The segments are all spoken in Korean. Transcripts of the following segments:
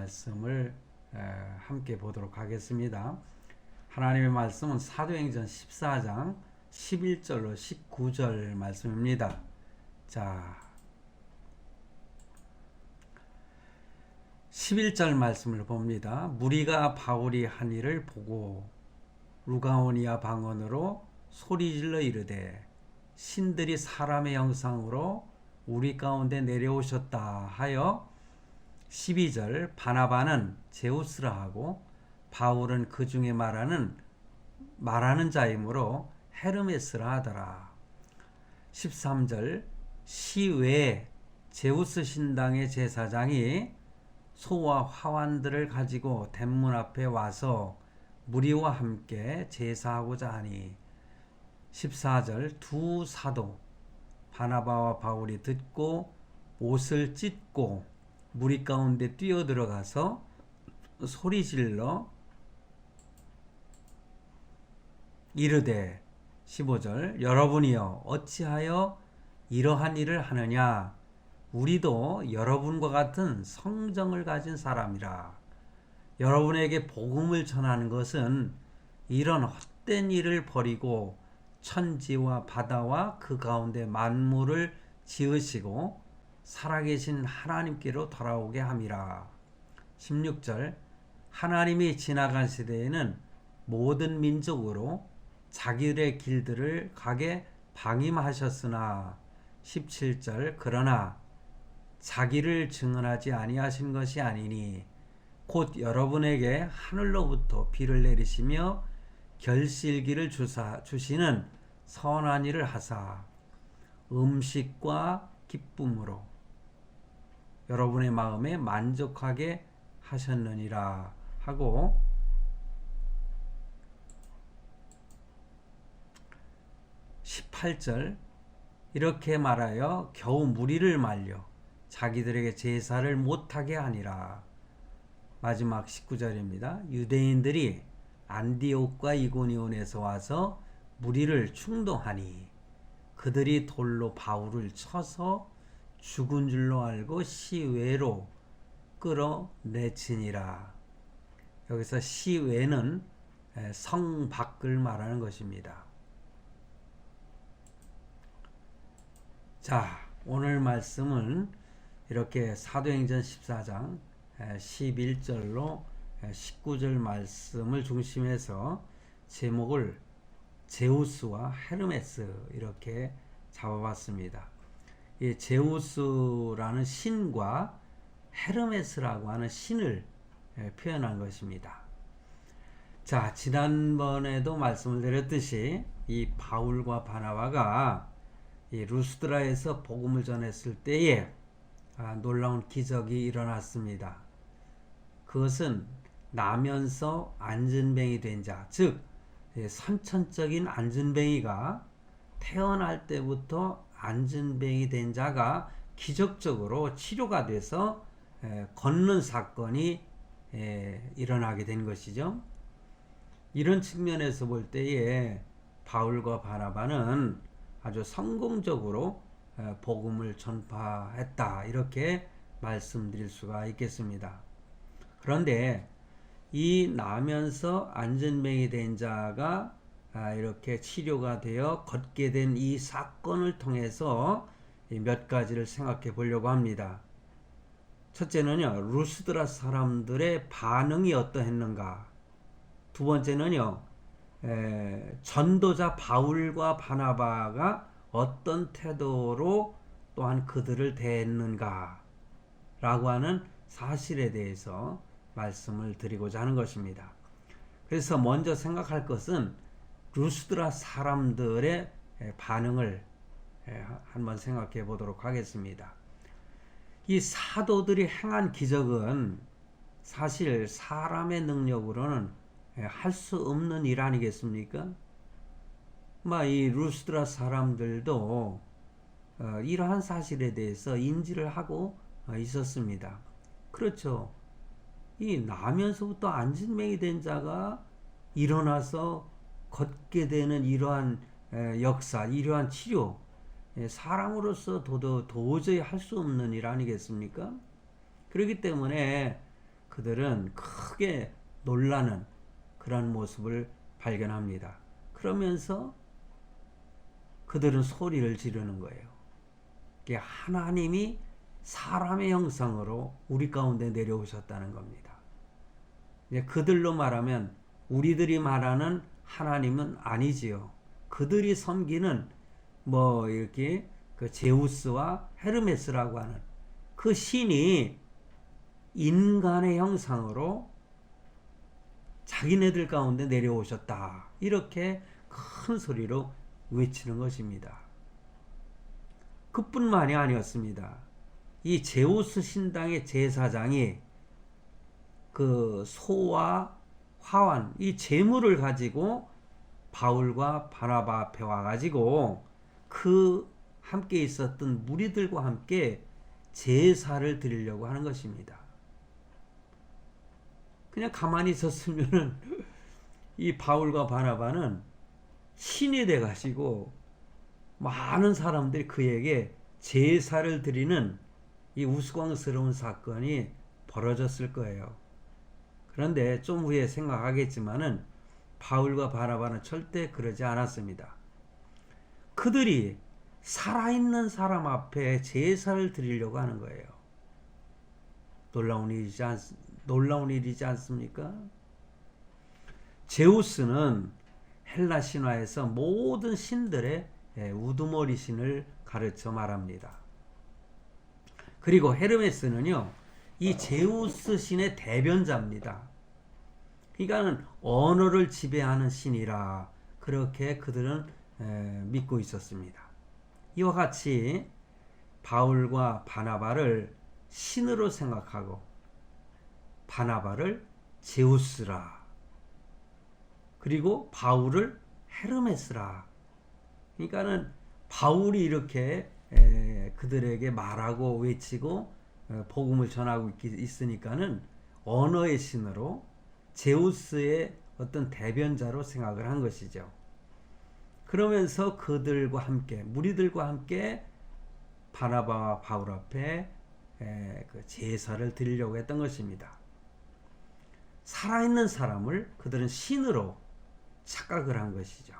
말씀을 함께 보도록 하겠습니다. 하나님의 말씀은 사도행전 14장 11절로 19절 말씀입니다. 자, 11절 말씀을 봅니다. 무리가 바울이 한 일을 보고 루가오니아 방언으로 소리질러 이르되 신들이 사람의 형상으로 우리 가운데 내려오셨다 하여 12절 바나바는 제우스라 하고 바울은 그 중에 말하는 말하는 자이므로 헤르메스라 하더라. 13절 시외 제우스 신당의 제사장이 소와 화환들을 가지고 대문 앞에 와서 무리와 함께 제사하고자 하니 14절 두 사도 바나바와 바울이 듣고 옷을 찢고 무리 가운데 뛰어 들어가서 소리 질러 이르되 15절 여러분이여 어찌하여 이러한 일을 하느냐? 우리도 여러분과 같은 성정을 가진 사람이라. 여러분에게 복음을 전하는 것은 이런 헛된 일을 버리고 천지와 바다와 그 가운데 만물을 지으시고 살아계신 하나님께로 돌아오게 함이라. 16절 하나님이 지나간 시대에는 모든 민족으로 자기들의 길들을 가게 방임하셨으나 17절 그러나 자기를 증언하지 아니하신 것이 아니니 곧 여러분에게 하늘로부터 비를 내리시며 결실기를 주사 주시는 선한 일을 하사 음식과 기쁨으로 여러분의 마음에 만족하게 하셨느니라 하고 (18절) 이렇게 말하여 겨우 무리를 말려 자기들에게 제사를 못하게 하니라. 마지막 19절입니다. 유대인들이 안디옥과 이고니온에서 와서 무리를 충동하니 그들이 돌로 바울을 쳐서 죽은 줄로 알고 시외로 끌어내치니라. 여기서 시외는 성 밖을 말하는 것입니다. 자, 오늘 말씀은 이렇게 사도행전 14장 11절로 19절 말씀을 중심해서 제목을 제우스와 헤르메스 이렇게 잡아봤습니다. 이 제우스라는 신과 헤르메스라고 하는 신을 표현한 것입니다. 자, 지난번에도 말씀을 드렸듯이 이 바울과 바나바가 이 루스드라에서 복음을 전했을 때에 아, 놀라운 기적이 일어났습니다. 그것은 나면서 안전뱅이 된 자, 즉 선천적인 안전뱅이가 태어날 때부터 안전뱅이 된 자가 기적적으로 치료가 돼서 걷는 사건이 일어나게 된 것이죠. 이런 측면에서 볼 때에 바울과 바나바는 아주 성공적으로 복음을 전파했다 이렇게 말씀드릴 수가 있겠습니다. 그런데 이 나면서 안전뱅이 된 자가 아, 이렇게 치료가 되어 걷게 된 이 사건을 통해서 몇 가지를 생각해 보려고 합니다. 첫째는요, 루스드라 사람들의 반응이 어떠했는가. 두 번째는요, 에, 전도자 바울과 바나바가 어떤 태도로 또한 그들을 대했는가. 라고 하는 사실에 대해서 말씀을 드리고자 하는 것입니다. 그래서 먼저 생각할 것은 루스드라 사람들의 반응을 한번 생각해 보도록 하겠습니다. 이 사도들이 행한 기적은 사실 사람의 능력으로는 할 수 없는 일 아니겠습니까? 이 루스드라 사람들도 어, 이러한 사실에 대해서 인지를 하고 어, 있었습니다. 그렇죠. 이 나면서부터 안진맹이 된 자가 일어나서 걷게 되는 이러한 역사, 이러한 치료, 사람으로서 도저히 할 수 없는 일 아니겠습니까? 그렇기 때문에 그 그들은 크게 놀라는 그런 모습을 발견합니다. 그러면서 그들은 소리를 지르는 거예요. 이게 하나님이 사람의 형상으로 우리 가운데 내려오셨다는 겁니다. 그들로 말하면 우리들이 말하는 하나님은 아니지요. 그들이 섬기는 뭐 이렇게 그 제우스와 헤르메스라고 하는 그 신이 인간의 형상으로 자기네들 가운데 내려오셨다. 이렇게 큰 소리로 외치는 것입니다. 그뿐만이 아니었습니다. 이 제우스 신당의 제사장이 그 소와 화환, 이 재물을 가지고 바울과 바나바 앞에 와가지고 그 함께 있었던 무리들과 함께 제사를 드리려고 하는 것입니다. 그냥 가만히 있었으면은 이 바울과 바나바는 신이 돼 가지고 많은 사람들이 그에게 제사를 드리는 이 우스꽝스러운 사건이 벌어졌을 거예요. 그런데 좀 후에 생각하겠지만은 바울과 바나바는 절대 그러지 않았습니다. 그들이 살아있는 사람 앞에 제사를 드리려고 하는 거예요. 놀라운 일이지, 않, 놀라운 일이지 않습니까? 제우스는 헬라 신화에서 모든 신들의 예, 우두머리 신을 가르쳐 말합니다. 그리고 헤르메스는요, 이 제우스 신의 대변자입니다. 그러니까는 언어를 지배하는 신이라 그렇게 그들은 믿고 있었습니다. 이와 같이 바울과 바나바를 신으로 생각하고 바나바를 제우스라 그리고 바울을 헤르메스라 그러니까는 바울이 이렇게 그들에게 말하고 외치고 어, 복음을 전하고 있으니까는 언어의 신으로 제우스의 어떤 대변자로 생각을 한 것이죠. 그러면서 그들과 함께 무리들과 함께 바나바와 바울 앞에 그 제사를 드리려고 했던 것입니다. 살아있는 사람을 그들은 신으로 착각을 한 것이죠.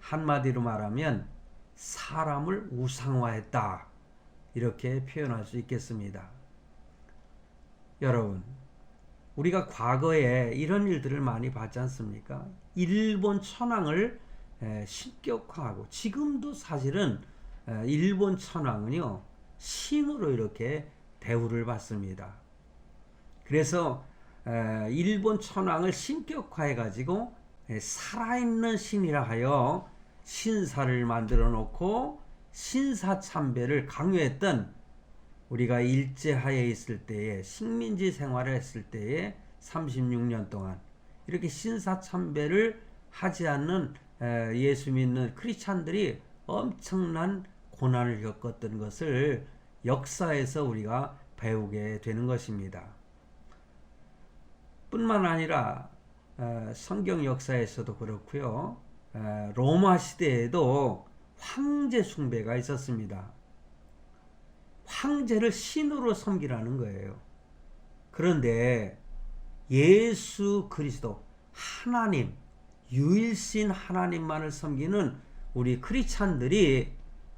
한마디로 말하면 사람을 우상화했다. 이렇게 표현할 수 있겠습니다. 여러분, 우리가 과거에 이런 일들을 많이 봤지 않습니까? 일본 천황을 신격화하고 지금도 사실은 일본 천황은요 신으로 이렇게 대우를 받습니다. 그래서 일본 천황을 신격화해 가지고 살아있는 신이라 하여 신사를 만들어 놓고 신사 참배를 강요했던 우리가 일제하에 있을 때에 식민지 생활을 했을 때에 36년 동안 이렇게 신사참배를 하지 않는 예수 믿는 크리스찬들이 엄청난 고난을 겪었던 것을 역사에서 우리가 배우게 되는 것입니다. 뿐만 아니라 성경 역사에서도 그렇고요. 로마 시대에도 황제 숭배가 있었습니다. 황제를 신으로 섬기라는 거예요. 그런데 예수 그리스도 하나님 유일신 하나님만을 섬기는 우리 크리스찬들이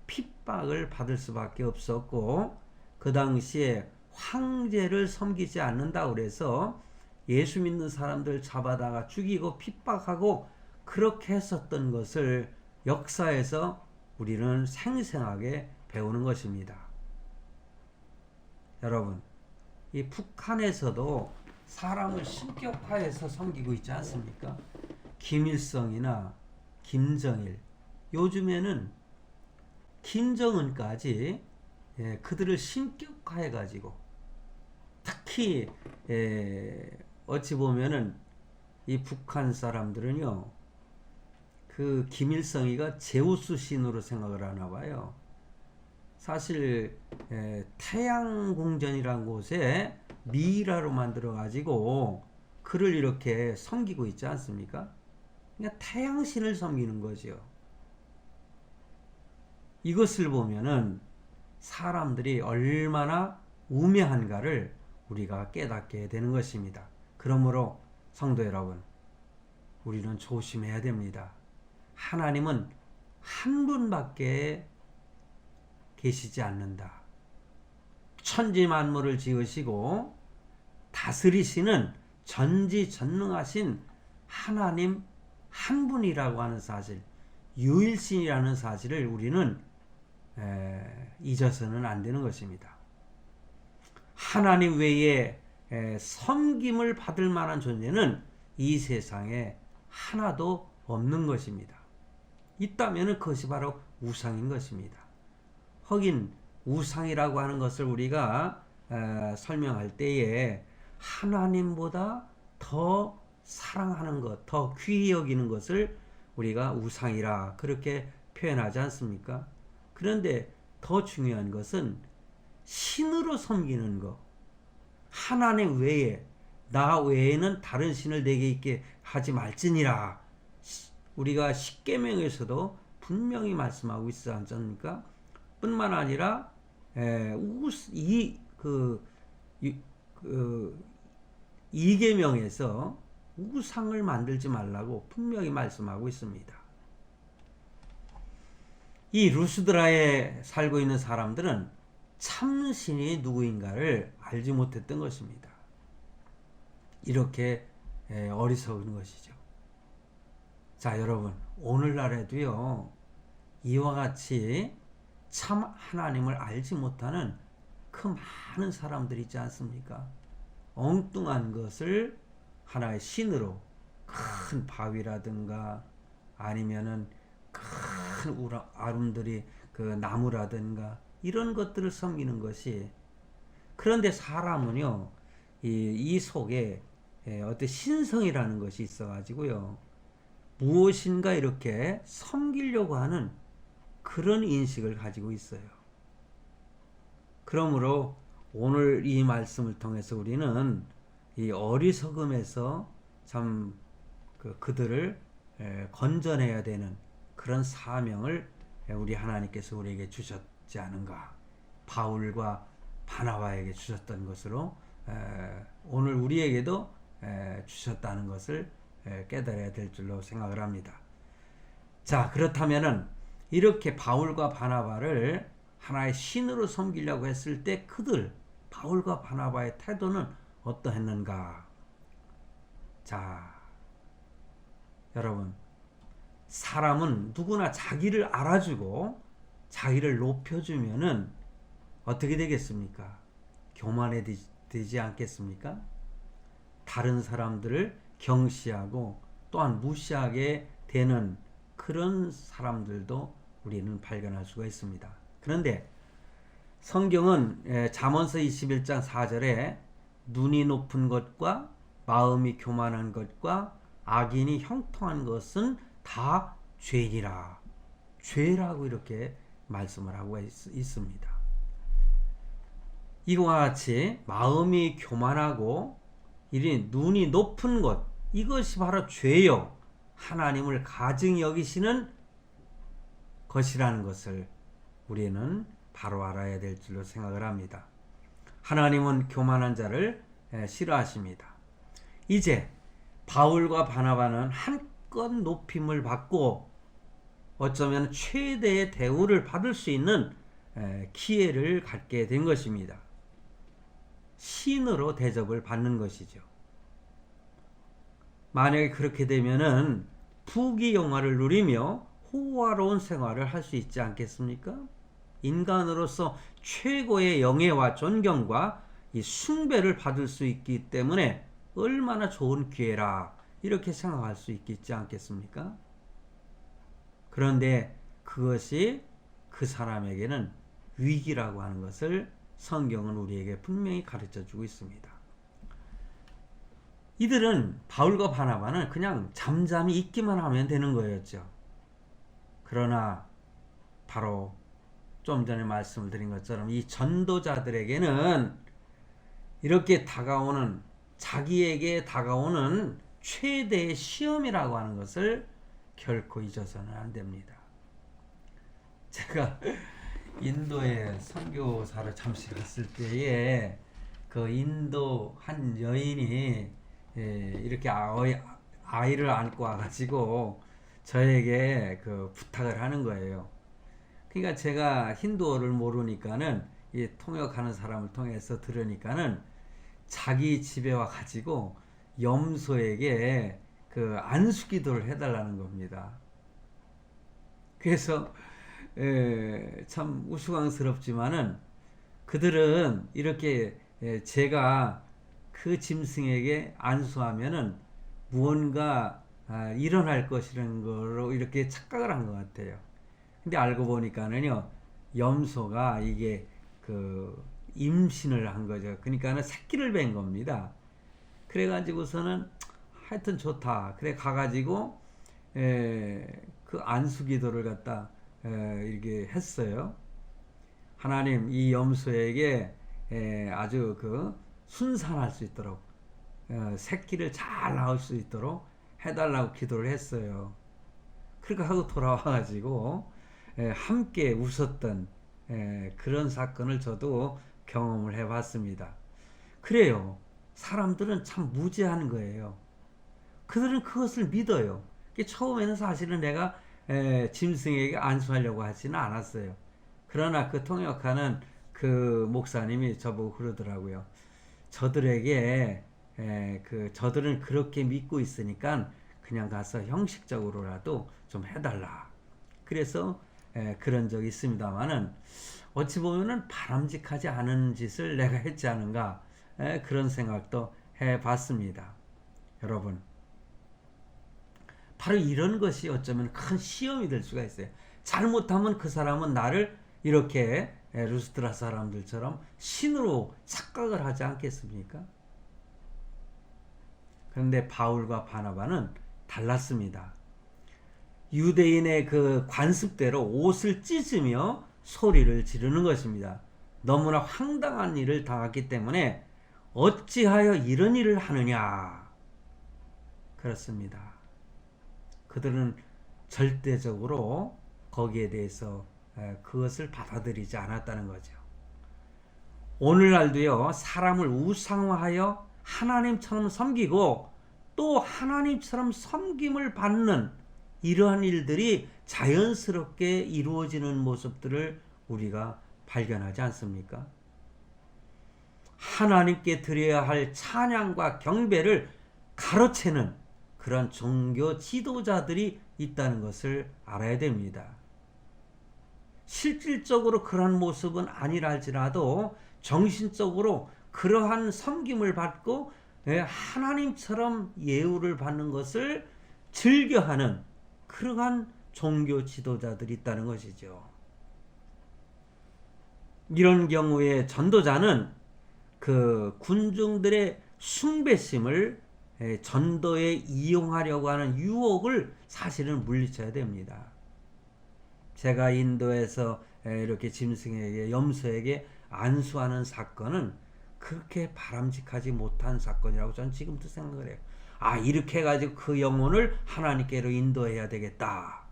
핍박을 받을 수밖에 없었고 그 당시에 황제를 섬기지 않는다 그래서 예수 믿는 사람들 잡아다가 죽이고 핍박하고 그렇게 했었던 것을 역사에서 우리는 생생하게 배우는 것입니다. 여러분, 이 북한에서도 사람을 신격화해서 섬기고 있지 않습니까? 김일성이나 김정일, 요즘에는 김정은까지 예, 그들을 신격화해 가지고 특히 예, 어찌 보면은 이 북한 사람들은요 그 김일성이가 제우스 신으로 생각을 하나 봐요. 사실 에, 태양궁전이라는 곳에 미이라로 만들어 가지고 그를 이렇게 섬기고 있지 않습니까? 그냥 태양신을 섬기는 거죠. 이것을 보면은 사람들이 얼마나 우매한가를 우리가 깨닫게 되는 것입니다. 그러므로 성도 여러분, 우리는 조심해야 됩니다. 하나님은 한 분밖에 계시지 않는다. 천지 만물을 지으시고 다스리시는 전지전능하신 하나님 한 분이라고 하는 사실, 유일신이라는 사실을 우리는 에, 잊어서는 안 되는 것입니다. 하나님 외에 에, 섬김을 받을 만한 존재는 이 세상에 하나도 없는 것입니다. 있다면 그것이 바로 우상인 것입니다. 허긴 우상이라고 하는 것을 우리가 에, 설명할 때에 하나님보다 더 사랑하는 것, 더 귀히 여기는 것을 우리가 우상이라 그렇게 표현하지 않습니까? 그런데 더 중요한 것은 신으로 섬기는 것. 하나님 외에 나 외에는 다른 신을 내게 있게 하지 말지니라. 시- 우리가 십계명에서도 분명히 말씀하고 있지 않습니까? 뿐만 아니라 에, 우스 이그 그, 이계명에서 우상을 만들지 말라고 분명히 말씀하고 있습니다. 이 루스드라에 살고 있는 사람들은 참신이 누구인가를 알지 못했던 것입니다. 이렇게 에, 어리석은 것이죠. 자, 여러분, 오늘날에도요, 이와 같이 참 하나님을 알지 못하는 그 많은 사람들이 있지 않습니까? 엉뚱한 것을 하나의 신으로 큰 바위라든가 아니면은 큰 우라- 아름들이 그 나무라든가 이런 것들을 섬기는 것이 그런데 사람은요 이, 이 속에 예, 어떤 신성이라는 것이 있어가지고요 무엇인가 이렇게 섬기려고 하는 그런 인식을 가지고 있어요. 그러므로 오늘 이 말씀을 통해서 우리는 이 어리석음에서 참 그, 그들을 에, 건져내야 되는 그런 사명을 에, 우리 하나님께서 우리에게 주셨지 않은가. 바울과 바나바에게 주셨던 것으로 에, 오늘 우리에게도 에, 주셨다는 것을 에, 깨달아야 될 줄로 생각을 합니다. 자, 그렇다면은 이렇게 바울과 바나바를 하나의 신으로 섬기려고 했을 때 그들 바울과 바나바의 태도는 어떠했는가? 자, 여러분, 사람은 누구나 자기를 알아주고 자기를 높여주면은 어떻게 되겠습니까? 교만해지지 않겠습니까? 다른 사람들을 경시하고 또한 무시하게 되는 그런 사람들도 우리는 발견할 수가 있습니다. 그런데 성경은 에, 잠언서 21장 4절에 눈이 높은 것과 마음이 교만한 것과 악인이 형통한 것은 다 죄니라. 죄라고 이렇게 말씀을 하고 있, 있습니다. 이와 같이 마음이 교만하고 이리 눈이 높은 것 이것이 바로 죄요. 하나님을 가증히 여기시는 것이라는 것을 우리는 바로 알아야 될 줄로 생각을 합니다. 하나님은 교만한 자를 에, 싫어하십니다. 이제 바울과 바나바는 한껏 높임을 받고 어쩌면 최대의 대우를 받을 수 있는 에, 기회를 갖게 된 것입니다. 신으로 대접을 받는 것이죠. 만약에 그렇게 되면은 부귀 영화를 누리며 호화로운 생활을 할 수 있지 않겠습니까? 인간으로서 최고의 영예와 존경과 이 숭배를 받을 수 있기 때문에 얼마나 좋은 기회라 이렇게 생각할 수 있겠지 않겠습니까? 그런데 그것이 그 사람에게는 위기라고 하는 것을 성경은 우리에게 분명히 가르쳐 주고 있습니다. 이들은 바울과 바나바는 그냥 잠잠히 있기만 하면 되는 거였죠. 그러나 바로 좀 전에 말씀을 드린 것처럼 이 전도자들에게는 이렇게 다가오는 자기에게 다가오는 최대의 시험이라고 하는 것을 결코 잊어서는 안 됩니다. 제가 인도에 선교사를 잠시 갔을 때에 그 인도 한 여인이 예, 이렇게 아이, 아이를 안고 와가지고 저에게 그 부탁을 하는 거예요. 그러니까 제가 힌두어를 모르니까는 이 통역하는 사람을 통해서 들으니까는 자기 집에 와 가지고 염소에게 그 안수기도를 해달라는 겁니다. 그래서 에, 참 우스꽝스럽지만은 그들은 이렇게 에, 제가 그 짐승에게 안수하면은 무언가 아, 일어날 것이라는 거로 이렇게 착각을 한 것 같아요. 근데 알고 보니까는요, 염소가 이게 그 임신을 한 거죠. 그러니까는 새끼를 뵌 겁니다. 그래가지고서는 하여튼 좋다. 그래 가가지고 에, 그 안수기도를 갖다 에, 이렇게 했어요. 하나님 이 염소에게 에, 아주 그 순산할 수 있도록 어, 새끼를 잘 낳을 수 있도록 해달라고 기도를 했어요. 그렇게 하고 돌아와가지고 에, 함께 웃었던 에, 그런 사건을 저도 경험을 해봤습니다. 그래요. 사람들은 참 무지한 거예요. 그들은 그것을 믿어요. 처음에는 사실은 내가 에, 짐승에게 안수하려고 하지는 않았어요. 그러나 그 통역하는 그 목사님이 저보고 그러더라고요. 저들에게 에, 그 저들은 그렇게 믿고 있으니까 그냥 가서 형식적으로라도 좀 해달라. 그래서 에, 그런 적이 있습니다만은 어찌 보면은 바람직하지 않은 짓을 내가 했지 않은가 에, 그런 생각도 해봤습니다. 여러분 바로 이런 것이 어쩌면 큰 시험이 될 수가 있어요. 잘못하면 그 사람은 나를 이렇게 에, 루스트라 사람들처럼 신으로 착각을 하지 않겠습니까? 그런데 바울과 바나바는 달랐습니다. 유대인의 그 관습대로 옷을 찢으며 소리를 지르는 것입니다. 너무나 황당한 일을 당했기 때문에 어찌하여 이런 일을 하느냐? 그렇습니다. 그들은 절대적으로 거기에 대해서 그것을 받아들이지 않았다는 거죠. 오늘날도요, 사람을 우상화하여 하나님처럼 섬기고 또 하나님처럼 섬김을 받는 이러한 일들이 자연스럽게 이루어지는 모습들을 우리가 발견하지 않습니까? 하나님께 드려야 할 찬양과 경배를 가로채는 그런 종교 지도자들이 있다는 것을 알아야 됩니다. 실질적으로 그러한 모습은 아니라 할지라도 정신적으로 그러한 섬김을 받고 예, 하나님처럼 예우를 받는 것을 즐겨하는 그러한 종교 지도자들이 있다는 것이죠. 이런 경우에 전도자는 그 군중들의 숭배심을 예, 전도에 이용하려고 하는 유혹을 사실은 물리쳐야 됩니다. 제가 인도에서 예, 이렇게 짐승에게 염소에게 안수하는 사건은 그렇게 바람직하지 못한 사건이라고 저는 지금도 생각을 해요. 아 이렇게 해가지고 그 영혼을 하나님께로 인도해야 되겠다.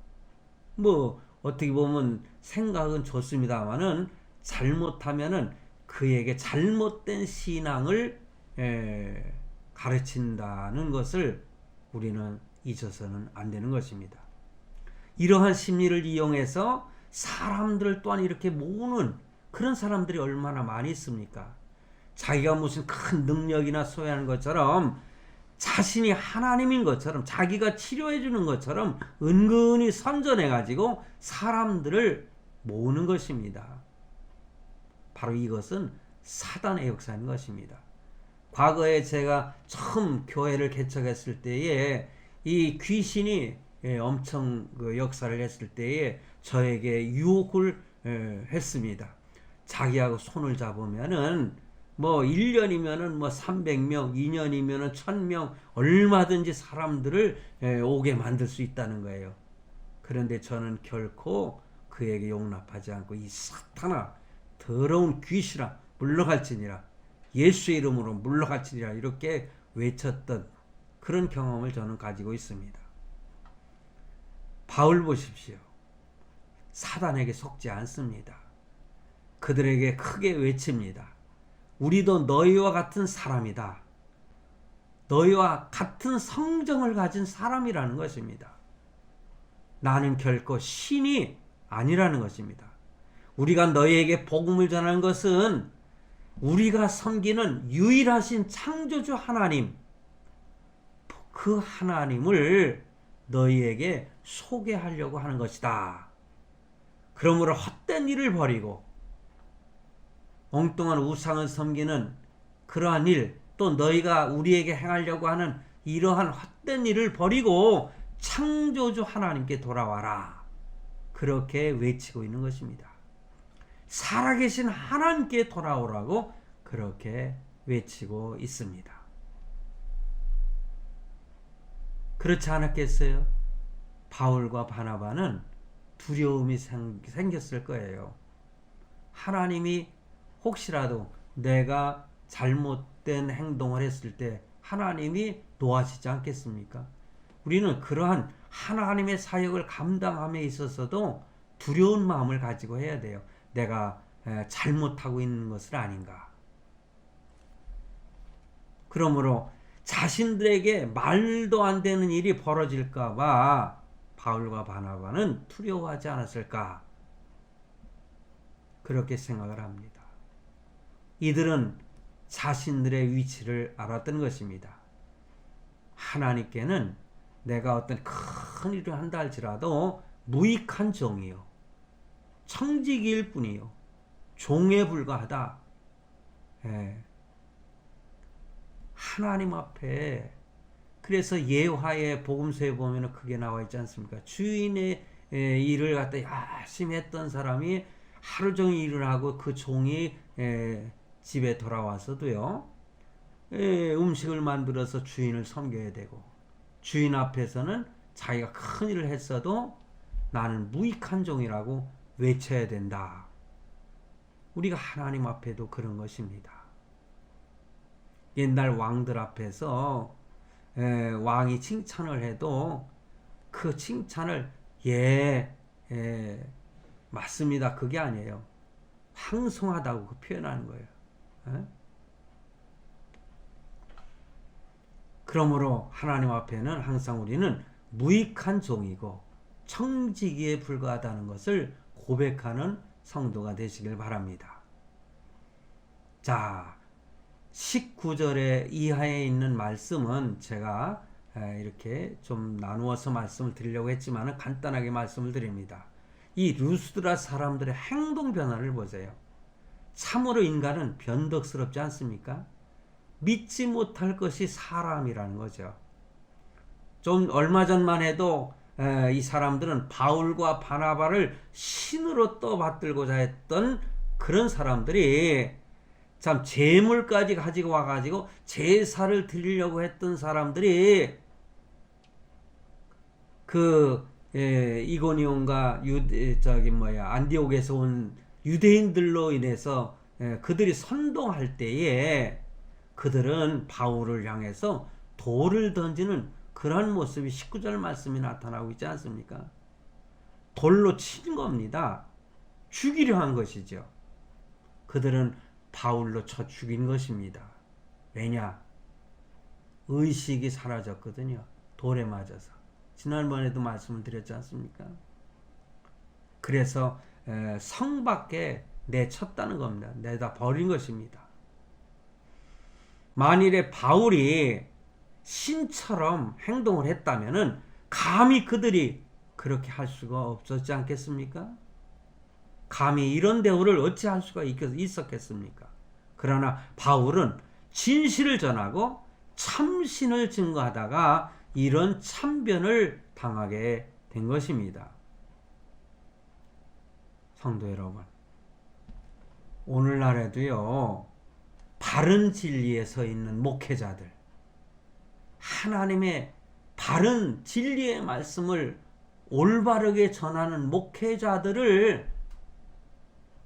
뭐 어떻게 보면 생각은 좋습니다만은 잘못하면은 그에게 잘못된 신앙을 에, 가르친다는 것을 우리는 잊어서는 안 되는 것입니다. 이러한 심리를 이용해서 사람들 또한 이렇게 모으는 그런 사람들이 얼마나 많이 있습니까? 자기가 무슨 큰 능력이나 소유하는 것처럼 자신이 하나님인 것처럼 자기가 치료해 주는 것처럼 은근히 선전해 가지고 사람들을 모으는 것입니다. 바로 이것은 사단의 역사인 것입니다. 과거에 제가 처음 교회를 개척했을 때에 이 귀신이 예, 엄청 그 역사를 했을 때에 저에게 유혹을 했습니다. 자기하고 손을 잡으면은 뭐 1년이면은 뭐 300명, 2년이면은 1000명 얼마든지 사람들을 오게 만들 수 있다는 거예요. 그런데 저는 결코 그에게 용납하지 않고 이 사탄아 더러운 귀신아 물러갈지니라 예수의 이름으로 물러갈지니라 이렇게 외쳤던 그런 경험을 저는 가지고 있습니다. 바울 보십시오. 사단에게 속지 않습니다. 그들에게 크게 외칩니다. 우리도 너희와 같은 사람이다. 너희와 같은 성정을 가진 사람이라는 것입니다. 나는 결코 신이 아니라는 것입니다. 우리가 너희에게 복음을 전하는 것은 우리가 섬기는 유일하신 창조주 하나님, 그 하나님을 너희에게 소개하려고 하는 것이다. 그러므로 헛된 일을 버리고 엉뚱한 우상을 섬기는 그러한 일, 또 너희가 우리에게 행하려고 하는 이러한 헛된 일을 버리고 창조주 하나님께 돌아와라. 그렇게 외치고 있는 것입니다. 살아계신 하나님께 돌아오라고 그렇게 외치고 있습니다. 그렇지 않았겠어요? 바울과 바나바는 두려움이 생, 생겼을 거예요. 하나님이 혹시라도 내가 잘못된 행동을 했을 때 하나님이 놓아지지 않겠습니까? 우리는 그러한 하나님의 사역을 감당함에 있어서도 두려운 마음을 가지고 해야 돼요. 내가 잘못하고 있는 것은 아닌가. 그러므로 자신들에게 말도 안 되는 일이 벌어질까봐 바울과 바나바는 두려워하지 않았을까? 그렇게 생각을 합니다. 이들은 자신들의 위치를 알았던 것입니다. 하나님께는 내가 어떤 큰 일을 한다 할지라도 무익한 종이요. 청지기일 뿐이요. 종에 불과하다. 예. 하나님 앞에 그래서 예화의 복음서에 보면 크게 나와 있지 않습니까? 주인의 에, 일을 갖다 열심히 했던 사람이 하루 종일 일을 하고 그 종이 에, 집에 돌아와서도요. 에, 음식을 만들어서 주인을 섬겨야 되고 주인 앞에서는 자기가 큰 일을 했어도 나는 무익한 종이라고 외쳐야 된다. 우리가 하나님 앞에도 그런 것입니다. 옛날 왕들 앞에서 에, 왕이 칭찬을 해도 그 칭찬을 예, 예, 맞습니다. 그게 아니에요. 황송하다고 그 표현하는 거예요. 에? 그러므로 하나님 앞에는 항상 우리는 무익한 종이고 청지기에 불과하다는 것을 고백하는 성도가 되시길 바랍니다. 자, 19절에 이하에 있는 말씀은 제가 이렇게 좀 나누어서 말씀을 드리려고 했지만 간단하게 말씀을 드립니다. 이 루스드라 사람들의 행동 변화를 보세요. 참으로 인간은 변덕스럽지 않습니까? 믿지 못할 것이 사람이라는 거죠. 좀 얼마 전만 해도 이 사람들은 바울과 바나바를 신으로 떠받들고자 했던 그런 사람들이 참 재물까지 가지고 와가지고 제사를 드리려고 했던 사람들이 그 예, 이고니온과 유 저기 뭐야 안디옥에서 온 유대인들로 인해서 예, 그들이 선동할 때에 그들은 바울을 향해서 돌을 던지는 그런 모습이 19절 말씀이 나타나고 있지 않습니까? 돌로 친 겁니다. 죽이려 한 것이죠. 그들은 바울로 쳐 죽인 것입니다. 왜냐? 의식이 사라졌거든요. 돌에 맞아서. 지난번에도 말씀을 드렸지 않습니까? 그래서 성 밖에 내쳤다는 겁니다. 내다 버린 것입니다. 만일에 바울이 신처럼 행동을 했다면은 감히 그들이 그렇게 할 수가 없었지 않겠습니까? 감히 이런 대우를 어찌 할 수가 있었겠습니까? 그러나 바울은 진실을 전하고 참신을 증거하다가 이런 참변을 당하게 된 것입니다. 성도 여러분, 오늘날에도요, 바른 진리에 서 있는 목회자들, 하나님의 바른 진리의 말씀을 올바르게 전하는 목회자들을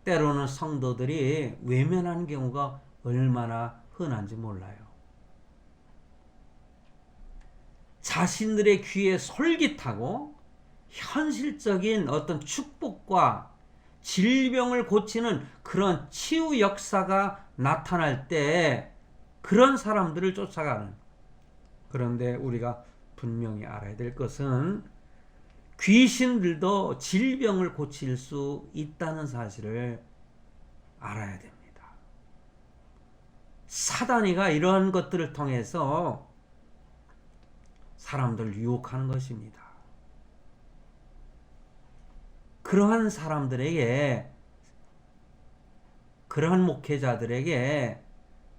때로는 성도들이 외면하는 경우가 얼마나 흔한지 몰라요. 자신들의 귀에 솔깃하고 현실적인 어떤 축복과 질병을 고치는 그런 치유 역사가 나타날 때 그런 사람들을 쫓아가는 그런데 우리가 분명히 알아야 될 것은 귀신들도 질병을 고칠 수 있다는 사실을 알아야 됩니다. 사단이가 이러한 것들을 통해서 사람들을 유혹하는 것입니다. 그러한 사람들에게 그러한 목회자들에게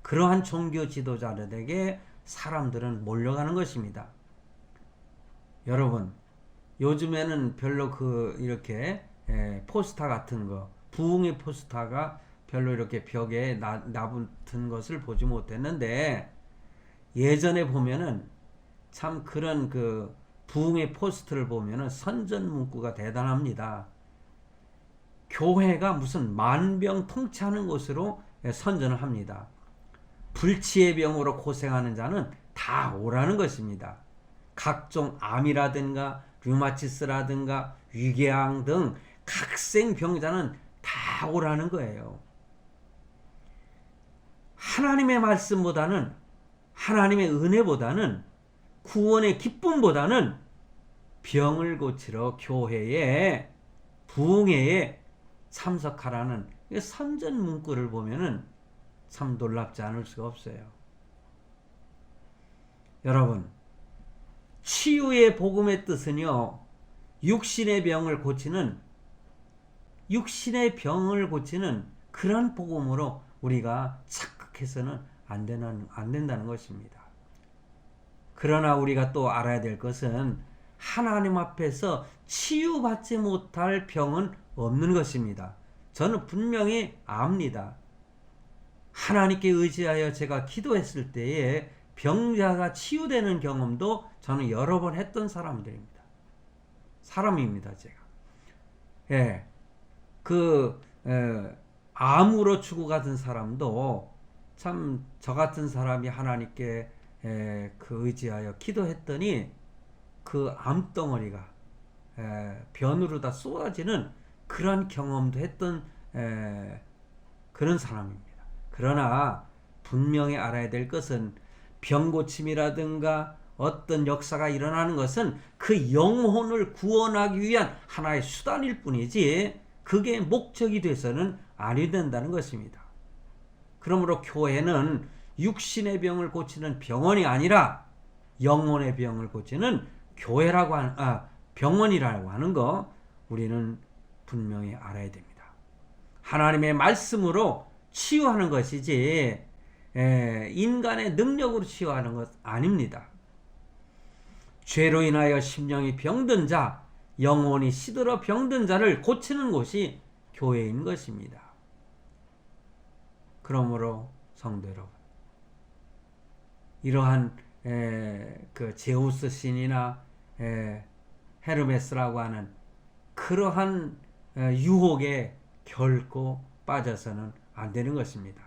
그러한 종교 지도자들에게 사람들은 몰려가는 것입니다. 여러분, 요즘에는 별로 그 이렇게 에, 포스터 같은 거, 부흥의 포스터가 별로 이렇게 벽에 나, 나붙은 것을 보지 못했는데 예전에 보면은 참 그런 그 부흥의 포스트를 보면은 선전 문구가 대단합니다. 교회가 무슨 만병통치하는 곳으로 선전을 합니다. 불치의 병으로 고생하는 자는 다 오라는 것입니다. 각종 암이라든가 류마티스라든가 위궤양 등 각생 병자는 다 오라는 거예요. 하나님의 말씀보다는 하나님의 은혜보다는 구원의 기쁨보다는 병을 고치러 교회에 부흥회에 참석하라는 선전 문구를 보면은 참 놀랍지 않을 수가 없어요. 여러분, 치유의 복음의 뜻은요, 육신의 병을 고치는, 육신의 병을 고치는 그런 복음으로 우리가 착각해서는 안, 되는, 안 된다는 것입니다. 그러나 우리가 또 알아야 될 것은 하나님 앞에서 치유받지 못할 병은 없는 것입니다. 저는 분명히 압니다. 하나님께 의지하여 제가 기도했을 때에 병자가 치유되는 경험도 저는 여러 번 했던 사람들입니다. 사람입니다, 제가. 예. 그, 에, 암으로 죽어가던 사람도 참 저 같은 사람이 하나님께 에, 그 의지하여 기도했더니 그 암덩어리가 에, 변으로 다 쏟아지는 그런 경험도 했던 에, 그런 사람입니다. 그러나 분명히 알아야 될 것은 병 고침이라든가 어떤 역사가 일어나는 것은 그 영혼을 구원하기 위한 하나의 수단일 뿐이지 그게 목적이 돼서는 아니 된다는 것입니다. 그러므로 교회는 육신의 병을 고치는 병원이 아니라 영혼의 병을 고치는 교회라고 하는 아, 병원이라고 하는 거 우리는 분명히 알아야 됩니다. 하나님의 말씀으로 치유하는 것이지 에, 인간의 능력으로 치유하는 것 아닙니다. 죄로 인하여 심령이 병든 자, 영혼이 시들어 병든 자를 고치는 곳이 교회인 것입니다. 그러므로 성도 여러분, 이러한 에, 그 제우스 신이나 에, 헤르메스라고 하는 그러한 에, 유혹에 결코 빠져서는 안 되는 것입니다.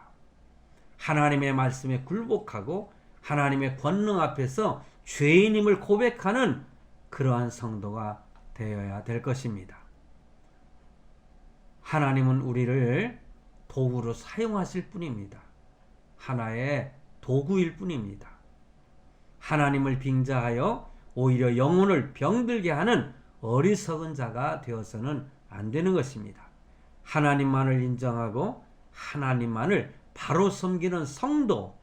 하나님의 말씀에 굴복하고 하나님의 권능 앞에서 죄인임을 고백하는 그러한 성도가 되어야 될 것입니다. 하나님은 우리를 도구로 사용하실 뿐입니다. 하나의 도구일 뿐입니다. 하나님을 빙자하여 오히려 영혼을 병들게 하는 어리석은 자가 되어서는 안 되는 것입니다. 하나님만을 인정하고 하나님만을 바로 섬기는 성도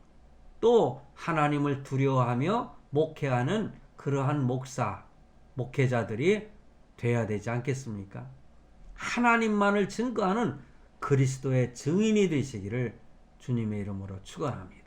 또 하나님을 두려워하며 목회하는 그러한 목사, 목회자들이 돼야 되지 않겠습니까? 하나님만을 증거하는 그리스도의 증인이 되시기를 주님의 이름으로 축원합니다.